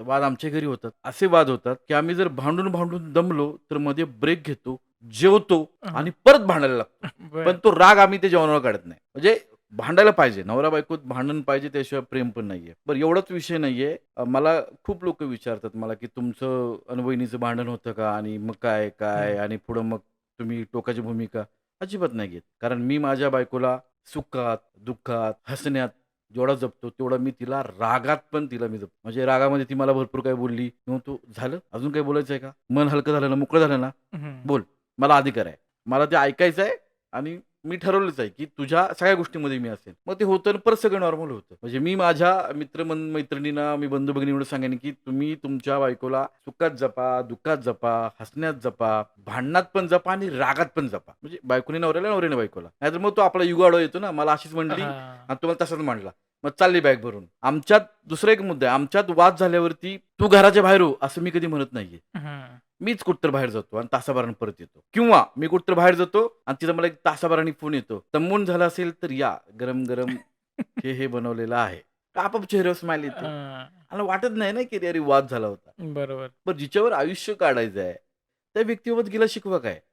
वाद आमच्या घरी होतात. असे वाद होतात की आम्ही जर भांडून भांडून दमलो तर मध्ये ब्रेक घेतो जेवतो आणि परत भांडायला लागतो. पण तो राग आम्ही ते जेवणावर काढत नाही. म्हणजे भांडायला पाहिजे. नवरा बायकोत भांडण पाहिजे त्याशिवाय प्रेम पण नाहीये. बरं एवढाच विषय नाहीये. मला खूप लोक विचारतात मला की तुमचं अनवहिनीचं भांडण होतं का? आणि मग काय काय? आणि पुढं मग तुम्ही टोकाची भूमिका? अजिबात नाही घेत. कारण मी माझ्या बायकोला सुखात दुःखात हसण्यात जेवढा जपतो तेवढा मी तिला रागात पण तिला मी जपतो. म्हणजे रागामध्ये ती मला भरपूर काय बोलली. मी म्हणतो झालं? अजून काही बोलायचं आहे का? मन हलकं झालं ना मोकळं झालं ना. बोल. मला अधिकार आहे. मला ते ऐकायचं आहे आणि मी ठरवलंच आहे की तुझ्या सगळ्या गोष्टीमध्ये मी असेल. मग ते होतं परत सगळं नॉर्मल होतं. म्हणजे मी माझ्या मित्र मैत्रिणींना मी बंधू भगिनीकडे सांगेन की तुम्ही तुमच्या बायकोला सुखात जपा दुःखात जपा हसण्यात जपा भांडणात पण जपा आणि रागात पण जपा. म्हणजे बायकोने नवऱ्याला नवऱ्याने बायकोला. नाहीतर मग तो आपला युगाडो येतो ना. मला अशीच म्हणली. आणि तुम्हाला तसाच मांडला. मग चालली बॅग भरून. आमच्यात दुसरा एक मुद्दा आहे. आमच्यात वाद झाल्यावरती तू घराच्या बाहेर हो असं मी कधी म्हणत नाहीये. मीच कुठतर बाहेर जातो आणि तासाभरानं परत येतो. किंवा मी कुठतर बाहेर जातो आणि तिथं मला एक तासाभराने फोन येतो. तंबून झाला असेल तर या गरम गरम हे हे बनवलेलं आहे. आपाप चेहऱ्यावर स्माइल येते. आणि वाटत नाही ना की अरे वाद झाला होता. बरोबर. पण जिच्यावर आयुष्य काढायचं आहे त्या व्यक्तीबाबत गेला शिकवा काय?